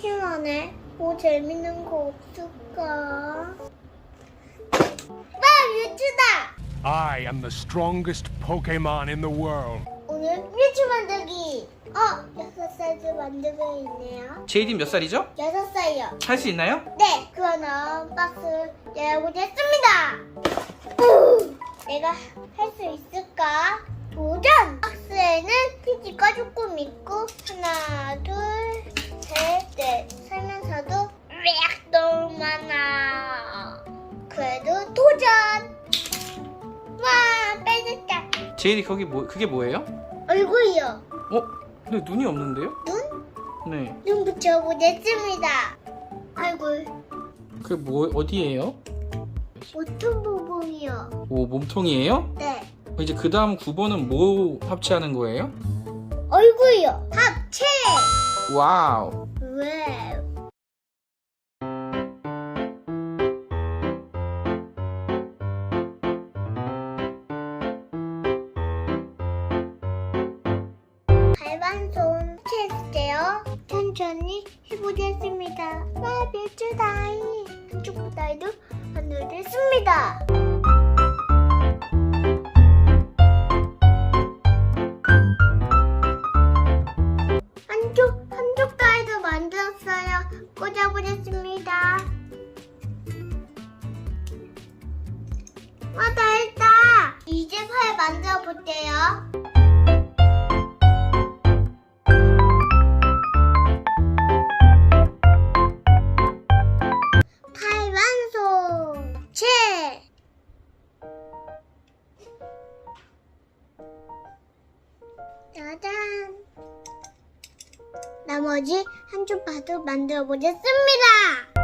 심심하네. 뭐 재밌는 거 없을까? 빠 뮤츠다. I am the strongest Pokemon in the world. 오늘 뮤츠 만들기. 어, 여섯 살도 만들고 있네요. 제이디 몇 살이죠? 여섯 살이요. 할 수 있나요? 네, 그럼 박스 열어보겠습니다. 우! 내가 할 수 있을까? 도전! 박스에는 피지가 조금 있고 하나, 둘, 셋, 넷. 설명서도 왜 너무 많아. 그래도 도전! 와, 빼졌다. 제이디 거기 뭐 그게 뭐예요? 얼굴이요. 어? 근데 눈이 없는데요? 눈? 네. 눈 붙여보겠습니다. 얼굴. 그게 뭐 어디예요? 어떤 부분이요? 오 몸통이에요? 네. 어, 이제 그 다음 9번은 뭐 합체하는 거예요? 얼굴이요. 합체. 와우. 왜? 발반 손 채울게요. 천천히 해보겠습니다. 와, 몇줄 다이. 한쪽 다이도 만들겠습니다. 와, 다 했다. 이제 팔 만들어 볼게요. 팔 완성! 채! 짜잔! 나머지 한쪽 파도 만들어 보겠습니다.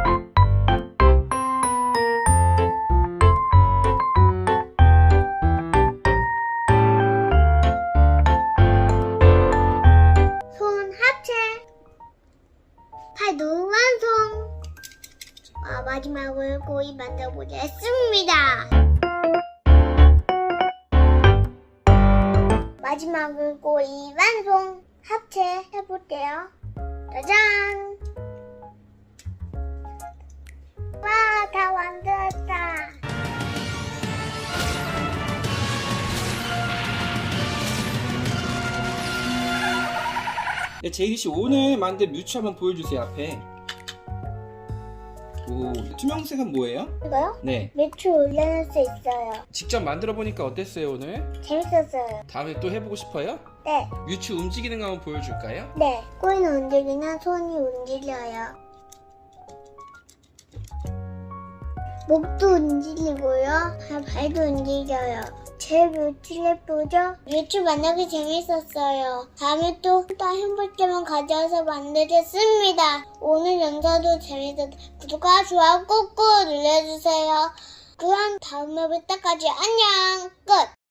마지막으로 고이 만들어 보겠습니다. 마지막으로 고이 완성. 합체 해볼게요. 짜잔! 와, 다 만들었다. 네, 제이디 씨 오늘 만든 뮤츠 한번 보여주세요 앞에. 오 투명색은 뭐예요? 이거요? 네. 매출 올려놓을 수 있어요. 직접 만들어 보니까 어땠어요 오늘? 재밌었어요. 다음에 또 해보고 싶어요? 네, 뮤츠 움직이는 거 한번 보여줄까요? 네. 꼬리는 움직이나 손이 움직여요. 목도 움직이고요. 발- 발도 움직여요. 제 뮤트 예쁘죠? 뮤트 만나기 재밌었어요. 다음에 또또 행복 때만 가져와서 만들겠습니다. 오늘 영상도 재밌었 구독과 좋아요 꾹꾹 눌러주세요. 그럼 다음에 볼 때까지 안녕 끝!